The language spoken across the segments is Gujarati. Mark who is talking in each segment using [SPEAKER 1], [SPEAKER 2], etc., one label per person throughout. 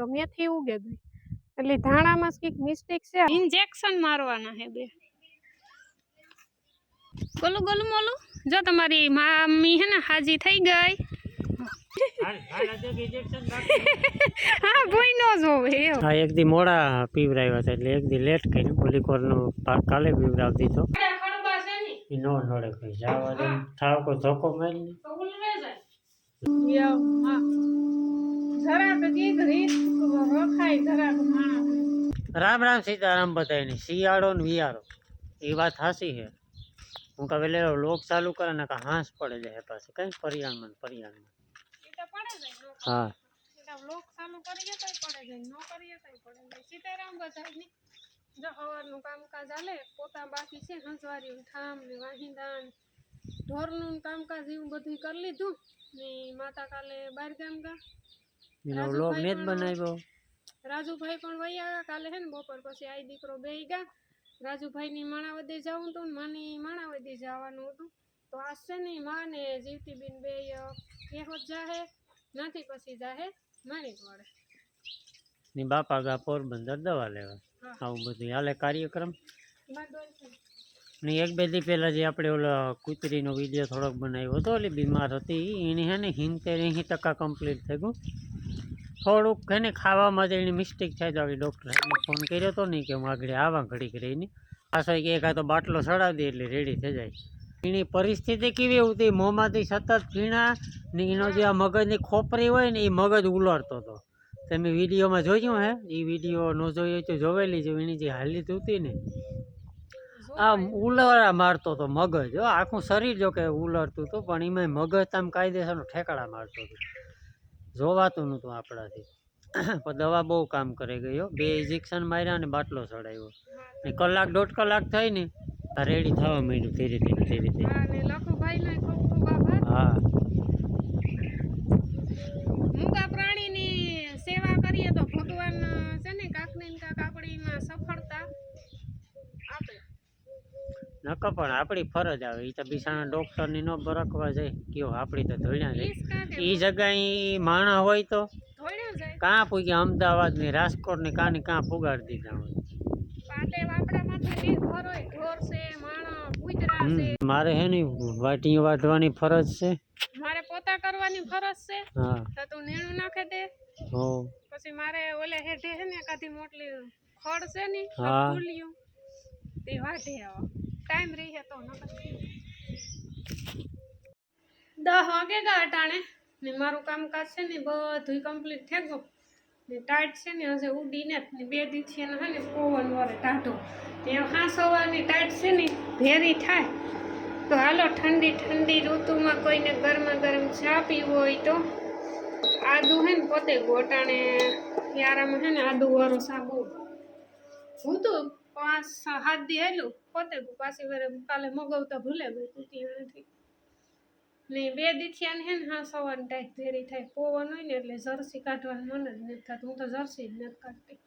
[SPEAKER 1] નીકળ્યો મેથી ઉગે ગઈ એટલે ધાણામાં કંઈક મિસ્ટેક છે. ઇન્જેક્શન મારવાના હે બે. ગોલું ગોલું મોલું. જો તમારી મામી હે ને હાજી થઈ ગઈ. હા ભૂઈ નો જોવે
[SPEAKER 2] હા એક દી મોડા પીવરાવ્યા હતા એટલે એક દી લેટ કર્યું ઓલી કોરનું પાક કાલે પીવરાવી દીધો.
[SPEAKER 1] ખડબા છે ને
[SPEAKER 2] એ નો નડે કઈ જવા દે. થાવ કોઈ ધોકો
[SPEAKER 1] તો જાય. હા. જરાક કીક રીત રખાય જરાક માણસ
[SPEAKER 2] રામ રામ સીતારામ બધાય શિયાળો ને વિયાળો એ વાત હાસી છે હું કહે વેલે લોક ચાલુ કરે ને કે હાંસ પડે જાય પાછું કઈ પરિયાણમાં ને પરિયાણમાં
[SPEAKER 1] એ તો પડે જાય નો
[SPEAKER 2] હા
[SPEAKER 1] એટલે વ્લોગ ચાલુ કરીએ તોય પડે જાય ન કરીએ તોય પડે જાય સીતારામ બધાની જો સવારનું કામકાજ હાલે પોતા બાકી છે હંસવારીનું ઠામ ને વાહિંદાન ઢોરનું કામકાજ એવું બધું કરી લીધું ને માતા કાલે બહાર ગામ ગા
[SPEAKER 2] એનો લોક ને જ બનાવ્યો
[SPEAKER 1] રાજુભાઈ પણ વહી આવ્યા કાલે હે ને બપોર પછી આઈ દીકરો બે ગયા રાજુભાઈની માણાવદે જવું હતું ને માની માણાવદે જવાનું હતું તો આજ છે ને માં ને જીવતીબેન બે કેહોત જાહે નથી પછી જાહે માણિક વડે
[SPEAKER 2] ની બાપા ગા પોરબંદર દવા લેવા
[SPEAKER 1] હા.
[SPEAKER 2] આવું બધું હાલે કાર્યક્રમ
[SPEAKER 1] બાદોલ છે
[SPEAKER 2] ને એક બે દી પહેલા જે આપણે ઓલો કૂતરીનો વિડીયો થોડોક બનાવ્યો હતો ઓલી બીમાર હતી એની હે ને હિંતેર એંસી ટકા કમ્પ્લીટ થઈ ગયું થોડુંક કે ને ખાવામાં જ એની મિસ્ટેક થાય તો ડૉક્ટર સાહેબને ફોન કર્યો હતો નહીં કે હું આગળ આવા ઘડીક રહીને. પાછો કે એક આ તો બાટલો ચડાવી દે એટલે રેડી થઈ જાય. એની પરિસ્થિતિ કેવી હતી મોંમાંથી સતત પીણા ને એનો જે આ મગજની ખોપરી હોય ને એ મગજ ઉલરતો હતો. તમે વિડીયોમાં જોયું હે? એ વીડિયો ન જોયો તો જોવેલી જો એની જે હાલી હતી ને આમ ઉલરા મારતો હતો મગજ. હો, આખું શરીર જો કે ઉલરતું હતું પણ એમાં મગજ આમ કાયદેસરનો ઠેકાડા મારતો હતું. જોવાતું નહોતું આપણાથી. પણ દવા બહુ કામ કરી ગયો બે ઇન્જેક્શન માર્યા અને બાટલો ચડાવ્યો ને કલાક દોઢ કલાક થઈ ને રેડી થવા માંડ્યું ધીરે ધીરે ધીરે ધીરે
[SPEAKER 1] હા ને લખુભાઈ નો ખૂબ ખૂબ આભાર
[SPEAKER 2] હા
[SPEAKER 1] મૂંગા પ્રાણીની સેવા કરીએ તો ભગવાન છે ને કાંક ને કાંક આપણીમાં સફળતા આપે
[SPEAKER 2] નકર પણ આપણી ફરજ આવે. એ તો બિસાણા ડૉક્ટરની ન બરકવા જાય. કયો આપણી તો ધોળ્યા જાય. એ જગ્યાએ માણા હોય તો કાં પૂગ્યા અમદાવાદની રાજકોટ ને કાં પુગાડી દીધા હોય. મારે હે ને વાટીઓ વાટવાની ફરજ છે.
[SPEAKER 1] મારે પોતા કરવાની ફરજ છે.
[SPEAKER 2] હા.
[SPEAKER 1] તો તું નીણું નાખે દે.
[SPEAKER 2] હો.
[SPEAKER 1] પછી મારે ઓલે હેઠે છે ને કાધી મોટલી ખડ છે ને
[SPEAKER 2] હા.
[SPEAKER 1] ફૂલિયું તે વાઢે આવો. ટાઈમ રહી તો નકર દસ વાગે ગયા અટાણે. ને મારું કામકાજ છે ને બધું કમ્પ્લીટ થઈ ગયું. ને ટાઈટ છે ને હજે ઉડીને ને બે દીથી એના ને પવન વરે ટાઢો. તે હા સવારની ટાઈટ છે ને, ભેરી થાય. તો હાલો ઠંડી ઠંડી ઋતુમાં કોઈને ગરમા ગરમ ચા પીવું હોય તો. આદુ હે ને પોતે ગોટાણે. ક્યારામાં હે ને આદુ વાળો સાબુ. હું તો? પાંચ છ હાથ દી હેલું પોતે પાછી વાર કાલે મગાવતા ભૂલે ગઈ તૂટી નથી ને બે દીથિયાને હે ને હા સવારની ટાઈટ ભેરી થાય પવન હોય ને એટલે જર્સી કાઢવાનું મન જ નથી થતું હું તો જર્સી જ નથી કાઢતી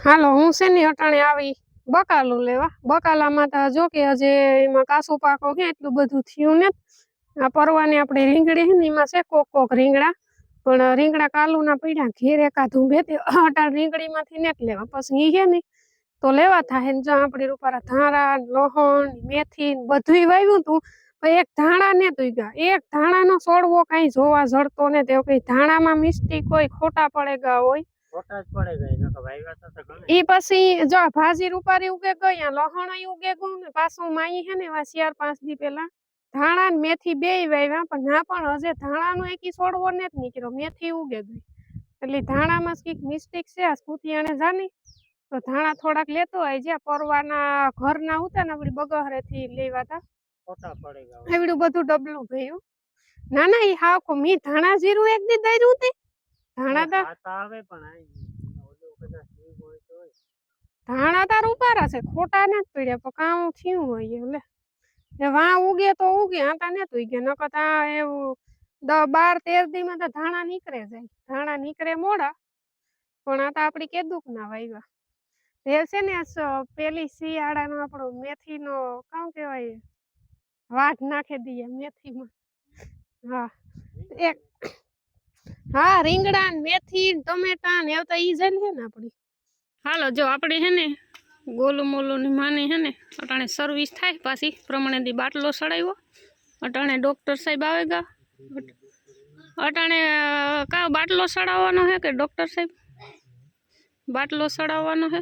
[SPEAKER 1] હાલો હું છે ને અટાણે આવી બકાલું લેવા બકાલામાં તો જો કે હજે એમાં કાસુ પાકો છે એટલું બધું થયું ને આ પરવાની આપણી રીંગણી છે ને એમાં છે કોક કોક રીંગણા પણ રીંગણા કાલુના પીડ્યા ઘેર એકાદું બે તે અટાણ રીંગણીમાંથી ને જ લેવા પછી ઈ છે ને તો લેવા થાય ને જો આપણી રૂપારા ધાણા લહણ મેથી ને બધુંય વાવ્યું તું પણ એક ધાણા ને ગયા એક ધાણાનો છોડવો કાંઈ જોવા જડતો ને તે કઈ ધાણામાં મિસ્ટેક હોય ખોટા પડે ગયા હોય
[SPEAKER 2] ખોટા જ પડે ગઈ નકર વાયવા તો તો ગમે
[SPEAKER 1] ઈ પછી જો આ ભાજી રૂપારી ઉગે ગયા લહણ ઉગે ગયું ને પાછું માઈ હે ને એવા ચાર પાંચ દી પેલા ધાણા ને મેથી બે વાવ્યા પણ ના પણ હજે ધાણાનો એકી છોડવો ને જ નીકળ્યો મેથી ઉગે ગઈ એટલે ધાણામાં કંઈક મિસ્ટેક છે આ સ્કૂતિયાણે જાની તો ધાણા થોડાક લેતો હોય જ્યાં પરવાના ઘરના હતા ને આપણી બગહરેથી લેવા તા.
[SPEAKER 2] ખોટા પડે
[SPEAKER 1] એવડું બધું ડબલું ભયું ના ના એ હાખો મી ધાણા જીરું એક દી દાર્યું તે. ધાણા તા
[SPEAKER 2] આવે પણ.
[SPEAKER 1] ધાણા તાર ઉપારા છે ખોટા નથી પડ્યા પણ કામ થયું હોય એટલે એ વા ઉગે તો ઉગે આતા ને તો ઉગે નકર તા એવું દ બાર તેર દી માં તો ધાણા નીકળે જાય. ધાણા નીકળે મોડા પણ આ તો આપડી કેદુક ના વાવ્યા એ છે ને આ સ- પેલી શિયાળાનો આપણો મેથીનો કામ કેવાય વાઘ નાખી દઈએ મેથીમાં. હા એક
[SPEAKER 3] હા રીંગણા ને મેથી ટમેટા ને એવું તો ઈ જ છે ને આપણી. હાલો જો આપણે હે ને ગોલું મોલું ની માને હે ને અટાણે સર્વિસ થાય પાછી પ્રમાણેથી બાટલો સડાવ્યો. અટાણે ડોક્ટર સાહેબ આવે ગા. અટાણે અ, કા બાટલો સડાવવાનો હે કે ડૉક્ટર સાહેબ? બાટલો સડાવવાનો હે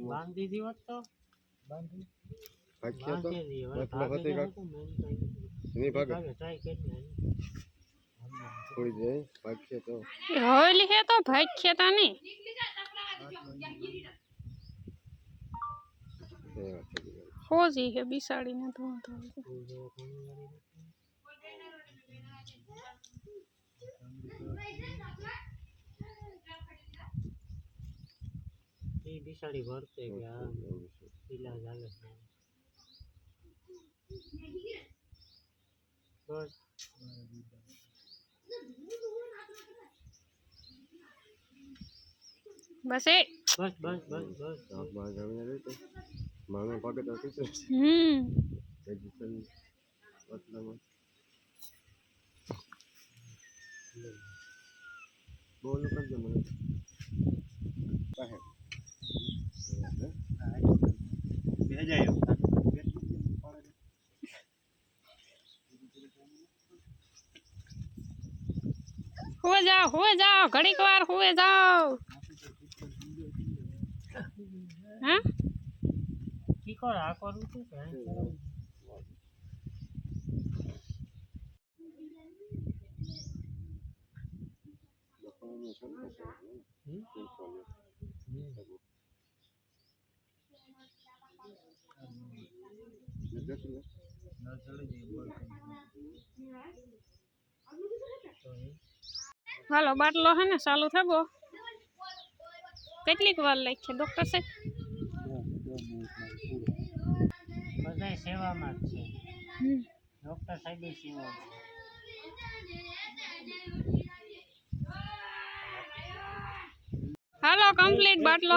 [SPEAKER 4] बांधी
[SPEAKER 2] थी
[SPEAKER 4] वक्त
[SPEAKER 2] तो
[SPEAKER 4] बांधी
[SPEAKER 2] अच्छा तो एक
[SPEAKER 4] वक्त का
[SPEAKER 2] नहीं भाग ट्राई करनी
[SPEAKER 4] कोई दे भाग्य तो
[SPEAKER 3] हो लिखे तो भाग्य तो
[SPEAKER 4] नहीं हो जी है
[SPEAKER 3] बिसाड़ी ने तो तो Thank you.
[SPEAKER 2] એ બિસાડી વર્તે કે આ. ઈલાજ હાલે છે. બસ.
[SPEAKER 3] બસ એ.
[SPEAKER 2] બસ બસ બસ બસ.
[SPEAKER 4] બહાર જાવીને રહે તો માણસ પાકે તો કીધું
[SPEAKER 3] હમ.
[SPEAKER 4] રજિસ્ટર મતલબ બોલ કરજો મને. પાસે
[SPEAKER 3] હુએ જાઓ હુએ જાઓ ઘડીક વાર હુએ જાઓ હા
[SPEAKER 2] કી કર આ કરું છું કે આ કરું? હમ?
[SPEAKER 3] હાલો બાટલો હે ને ચાલુ થબો કેટલીક વાર લાગશે ડોક્ટર સાહેબ?
[SPEAKER 2] બધાય સેવામાં જ છે. ડોક્ટર ડૉક્ટર સેવા
[SPEAKER 3] હાલો કમ્પ્લીટ બાટલો.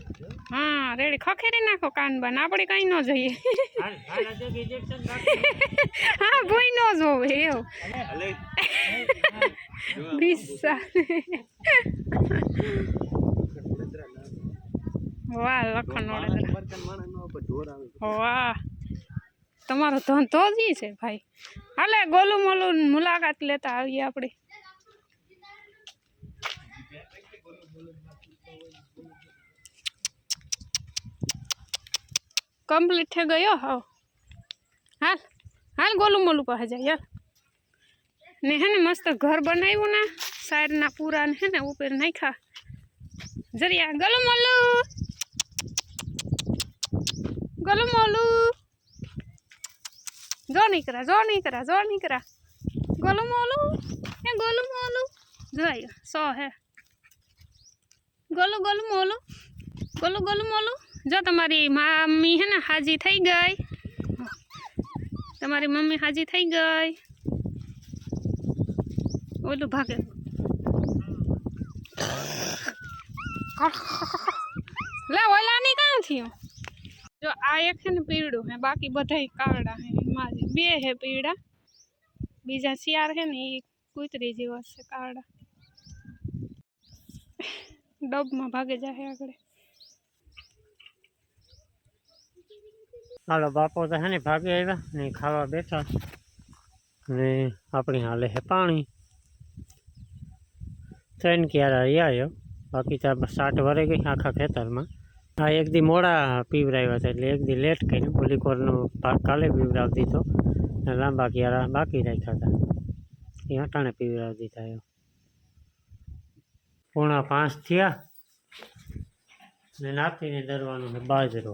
[SPEAKER 3] હા રેડી. ખખેરી નાખો કાન બન. આપણે કઈ ન જોઈએ. હા ભૂઈ ન જોવે એવું. બિસ્સા વાહ લખન વાહ. તમારો ધંધો જ છે ભાઈ. હાલે ગોલું મોલું મુલાકાત લેતા આવીએ આપણે. કમ્પ્લીટ થઈ ગયો? હાવ. હાલ હાલ ગોલું મોલું પાસે જાય યાર ને હે ને મસ્ત ઘર બનાવ્યું ને, સાઈડના પૂરા ને હે ને ઉપર નાખ્યા. જરિયા ગલું મોલું. ગલું મોલું. જો નીકળા જો નીકળા જો નીકળા ગોલું મોલું એ ગોલું મોલું. જોઈ સો હે. ગોલું ગોલું મોલું. ગોલું ગોલું મોલું. જો તમારી મમ્મી હે ને હાજી થઈ ગઈ તમારી મમ્મી હાજી થઈ ગઈ ઓલું ભાગે લે ઓલાની કાં થયું જો આ એક છે ને પીળું હે બાકી બધાય કાળા હે એમાં જ બે હે પીળા બીજા શિયાળ હે ને એ કૂતરી જેવા છે કાળા ડબમાં ભાગે જાય આગળ
[SPEAKER 2] હાલો બાપો તો હે ને ભાગે આવ્યા ને ખાવા બેઠા ને આપણી હાલે હે પાણી. ત્રણ ક્યારે આવ્યો બાકી તો આ સાઠ વરે ગઈ આખા ખેતરમાં. આ એક દી મોડા પીવરાવ્યા હતા એટલે એક દી લેટ કરીને ઓલી કોરનો પાક કાલે પીવરાવી દીધો ને લાંબા ક્યારા બાકી રાખ્યા હતા. એ અટાણે પીવરાવી દીધા એમ. પોણા પાંચ થયા ને નાખીને દરવાનો બાજરો.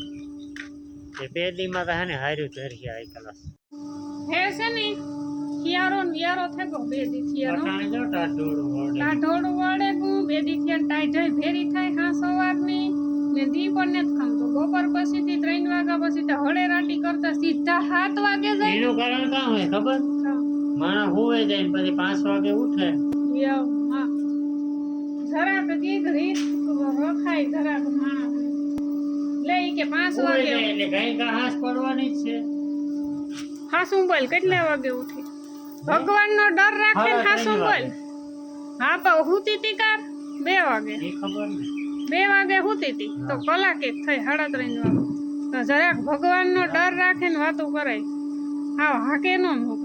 [SPEAKER 2] બે દીમાં તો હે ને હાર્યું ધરી આ કલાસ
[SPEAKER 1] હે છે ને ખિયારો નિયારો થેગો બે દી થિયાનો
[SPEAKER 2] અટાણે જો ટાઢોળું વળે.
[SPEAKER 1] ટાઢોળું વળે ગું બે દી થિયા ટાઈ જઈ ભેરી થાય હા સવારની. ને દી પણ નથી ખમતો. બપોર પછી થી ત્રણ વાગ્યા પછી તો હળે રાટી કરતા સીધા સાત વાગે જાય.
[SPEAKER 2] એનું કારણ કા હોય ખબર? માણસ હોવે જાય ને પછી પાંચ વાગે ઉઠે.
[SPEAKER 1] યવ, હા. જરાક ગીત રીત રખાય જરાક માણસ. કે પાંચ વાગે
[SPEAKER 2] એટલે હાશ પડવાની જ છે.
[SPEAKER 1] હાસું બોલ કેટલા વાગે ઉઠી? ભગવાનનો ડર રાખે હાસું બોલ હા પણ હુતી તી કાર? બે વાગે. બે વાગે હુતી તી? તો કલાક એક થઈ સાડા ત્રણ વાગે. તો જરાક ભગવાનનો ડર રાખે ને વાતો કરાય. હા હાકે નો મૂક.